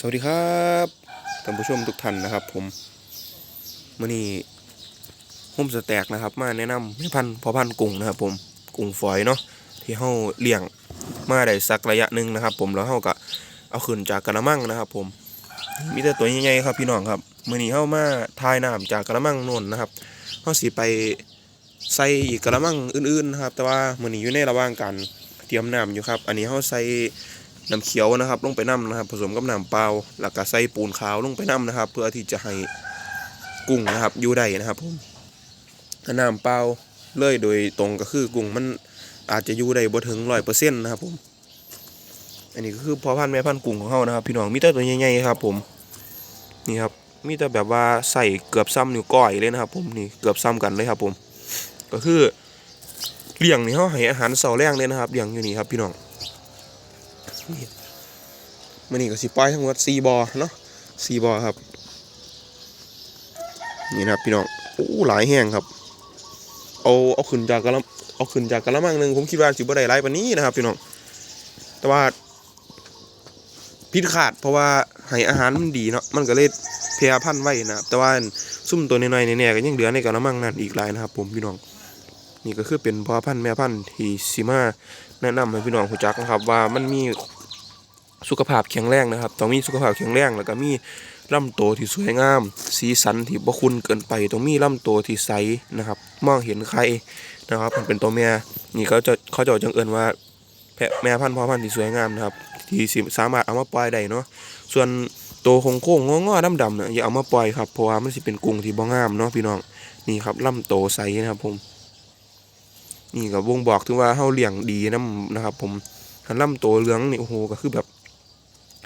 สวัสดีครับท่านผู้ชมทุกท่านนะครับ ผมมื่อนี้ผมสแต็กนะครับ มาแนะนำให้พันธุ์พอพันธุ์กุ้งนะครับ ผมกุ้งฝอยเนาะที่เฮาเลี้ยงมาได้สักระยะหนึ่งนะครับ ผมแล้วเฮาก็เอาขึ้นจากกระมังนะครับ ผมมีแต่ตัวใหญ่ๆครับพี่น้องครับมื่อนี้เฮามาทายน้ำจากกระมังน่นนะครับเฮาสิไปใส่อีกกระมังอื่นๆนะครับ แต่ว่ามื่อนี้อยู่ในระหว่างการเตรียมน้ำอยู่ครับ อันนี้เฮาใส่ น้ำเขียวนะครับ ลงไปน้ำนะครับ ผสมกับน้ำเปล่าแล้วก็ใส่ปูนขาวลงไปน้ำนะครับ เพื่อที่จะให้กุ้งนะครับอยู่ได้นะครับผมถ้าน้ำเปล่าเลยโดยตรงก็คือกุ้งมันอาจจะอยู่ได้บ่ถึงร้อยเปอร์เซ็นต์นะครับผมอันนี้ก็คือพอพันแม่พันกุ้งของเขานะครับ พี่น้องมีแต่ตัวใหญ่ๆครับ ผมนี่ครับมีแต่แบบว่าใส่เกือบซ้ำนิ้วก้อยเลยนะครับ ผมนี่เกือบซ้ำกันเลยครับ ผม ก็คือเลี้ยงนี่เขาให้อาหารเสาแรงเลยนะครับเลี้ยงอยู่นี่ครับพี่น้อง มันนี่ก็สิปล่อยทั้งหมด4บอเนาะ4บอครับ นี่นะครับพี่น้องโอ้หลายแห้งครับ เอาเอาขึ้นจากกระเอาขึ้นจากกระมังหนึ่งผมคิดว่าสิบ่ได้หลายปานนี้นะครับพี่น้องแต่ว่าพิษขาดเพราะว่าให้อาหารมันดีเนาะมันก็เลยเพียพันไว้นะครับแต่ว่าซุ่มตัวน้อยๆเนี่ยก็ยังเหลือในกระมังนั่นอีกหลายนะครับ ผมพี่น้อง นี่ก็คือเป็นพ่อพันธุ์แม่พันธุ์ที่สิมาแนะนำให้พี่น้องรู้จักนะครับ ว่ามันมี สุขภาพแข็งแรงนะครับ ต้องมีสุขภาพแข็งแรงแล้วก็มีลำโตที่สวยงาม สีสันที่บ่คุ้นเกินไป ต้องมีลำโตที่ใสนะครับ มองเห็นใครนะครับมันเป็นตัวแม่นี่เขาจะเขาจะจังเอินว่าแพะแม่พันธุ์พ่อพันธุ์ที่สวยงามนะครับ ที่สามารถเอามาปล่อยได้เนาะส่วนตัวโค้งๆงอๆดำๆเนี่ยอย่าเอามาปล่อยครับเพราะว่ามันสิเป็นกุ้งที่บ่งามเนาะพี่น้องนี่ครับลำโตใสนะครับผมนี่ก็บ่งบอกถึงว่าเฮาเลี้ยงดีนํนะครับ ผมคันลำโตเหลืองนี่โอ้โหก็คือแบบ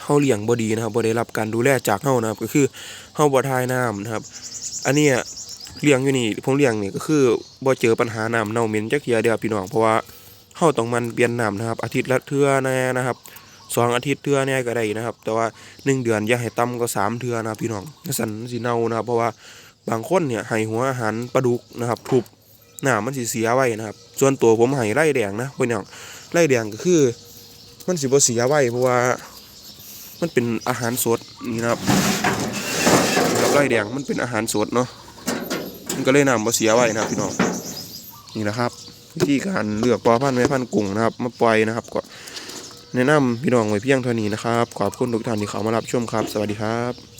เฮาเลี้ยงบ่ดีนะครับบ่ได้รับการดูแลจากเฮานะครับ ก็คือเฮาบ่ทายน้ำนะครับ อันเนี้ยเลี้ยงอยู่นี่ผมเลี้ยงนี่ก็คือบ่เจอปัญหาน้ำเน่าเหม็นจักเที่ยเดียวพี่น้องเพราะว่าเฮาต้องมันเปลี่ยนน้ำนะครับ อาทิตย์ละเทื่อแน่นะครับสองอาทิตย์เทื่อแน่ก็ได้นะครับ แต่ว่าหนึ่งเดือนอย่าให้ต่ำกว่าสามเทื่อนะครับพี่น้องสั่นมันสิเน่านะครับ เพราะว่าบางคนเนี่ยให้หัวอาหารปลาดุกนะครับทุบน้ำมันสิเสียไว้นะครับ ส่วนตัวผมให้ไร่แดงนะพี่น้องไร่แดงก็คือ มันสิบ่เสียไว้เพราะว่า มันเป็นอาหารสดนี่นะครับนะครับไร่แดงมันเป็นอาหารสดเนาะมันก็เลยนำมาเสียไว้นะครับพี่น้องนี่นะครับ วิธีการเลือกปอพันธุ์แม่พันธุ์กุ้งนะครับ มาปล่อยนะครับ ก็แนะนำพี่น้องไว้เพียงเท่านี้นะครับ ขอบคุณทุกท่านที่เข้ามารับชมครับ สวัสดีครับ